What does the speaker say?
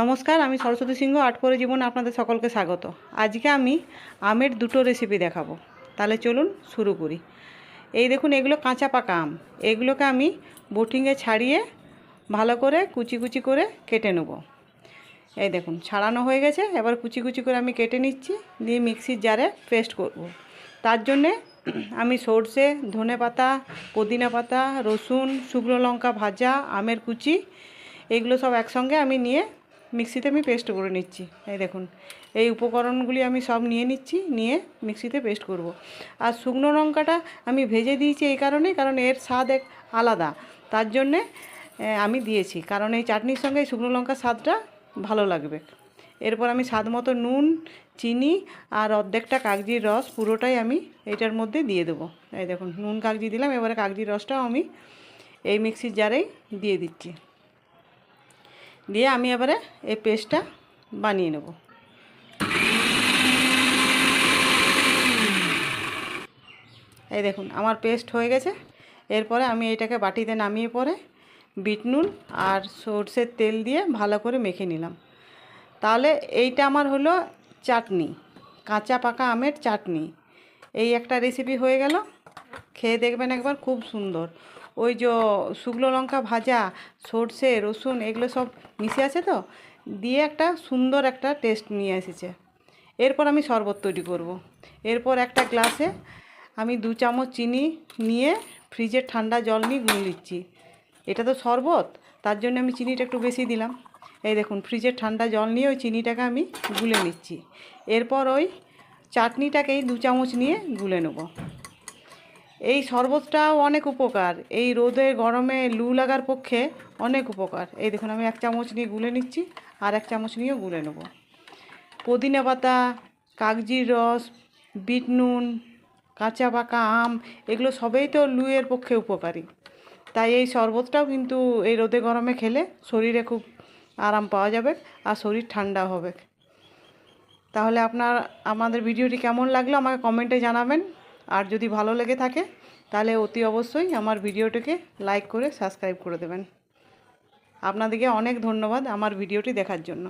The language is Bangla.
নমস্কার, আমি সরস্বতী সিংহ, আট করে জীবন আপনাদের সকলকে স্বাগত। আজকে আমি আমের দুটো রেসিপি দেখাবো। তাহলে চলুন শুরু করি। এই দেখুন, এগুলো কাঁচা পাকা আম। এগুলোকে আমি বোটিংয়ে ছাড়িয়ে ভালো করে কুচি কুচি করে কেটে নেব। এই দেখুন, ছাড়ানো হয়ে গেছে। এবার কুচি কুচি করে আমি কেটে নিচ্ছি, দিয়ে মিক্সির জারে পেস্ট করব। তার জন্যে আমি সর্ষে, ধনে পাতা, পুদিনা পাতা, রসুন, শুকনো লঙ্কা ভাজা, আমের কুচি, এগুলো সব একসঙ্গে আমি নিয়ে মিক্সিতে আমি পেস্ট করে নিচ্ছি। এই দেখুন, এই উপকরণগুলি আমি সব নিয়ে নিচ্ছি, নিয়ে মিক্সিতে পেস্ট করব। আর শুকনো লঙ্কাটা আমি ভেজে দিয়েছি এই কারণেই কারণ এর স্বাদ এক আলাদা। তার জন্যে আমি দিয়েছি, কারণ এই চাটনির সঙ্গে এই শুকনো লঙ্কার স্বাদটা ভালো লাগবে। এরপর আমি স্বাদ মতো নুন, চিনি আর অর্ধেকটা কাগজির রস পুরোটাই আমি এটার মধ্যে দিয়ে দেবো। এই দেখুন, নুন কাগজি দিলাম, এবারে কাগজির রসটাও আমি এই মিক্সির জারেই দিয়ে দিচ্ছি। দিয়ে আমি এবারে এই পেস্টটা বানিয়ে নেব। এই দেখুন, আমার পেস্ট হয়ে গেছে। এরপরে আমি এটাকে বাটিতে নামিয়ে পরে বিট নুন আর সর্ষের তেল দিয়ে ভালো করে মেখে নিলাম। তাহলে এইটা আমার হলো চাটনি, কাঁচা পাকা আমের চাটনি। এই একটা রেসিপি হয়ে গেল। খেয়ে দেখবেন একবার, খুব সুন্দর। ওই যে শুকনো লঙ্কা ভাজা, সর্ষে, রসুন, এগুলো সব মিশে আছে তো? দিয়ে একটা সুন্দর একটা টেস্ট নিয়ে এসেছে। এরপর আমি শরবত তৈরি করব। এরপর একটা গ্লাসে আমি দু চামচ চিনি নিয়ে ফ্রিজের ঠান্ডা জল নিয়ে গুলে নিচ্ছি এটা তো শরবত, তার জন্য আমি চিনিটা একটু বেশি দিলাম। এই দেখুন, ফ্রিজের ঠান্ডা জল নিয়ে ওই চিনিটাকে আমি গুলে নিচ্ছি। এরপর ওই চাটনিটাকেই দু চামচ নিয়ে গুলে নেব। এই শরবতটাও অনেক উপকার। এই রোদে, গরমে লু লাগার পক্ষে অনেক উপকার। এই দেখুন, আমি এক চামচ নিয়ে গুলে নিচ্ছি আর এক চামচ নিয়েও গুলে নেব। পুদিনা পাতা, কাগজির রস, বিট নুন, কাঁচা পাকা আম, এগুলো সবেই তো লুয়ের পক্ষে উপকারী। তাই এই শরবতটাও কিন্তু এই রোদে, গরমে খেলে শরীরে খুব আরাম পাওয়া যাবে আর শরীর ঠান্ডা হবে। তাহলে আপনার, আমাদের ভিডিওটি কেমন লাগল আমাকে কমেন্টে জানাবেন। আর যদি ভালো লেগে থাকে, তাহলে অতি অবশ্যই আমার ভিডিওটিকে লাইক করে সাবস্ক্রাইব করে দেবেন। আপনাদেরকে অনেক ধন্যবাদ আমার ভিডিওটি দেখার জন্য।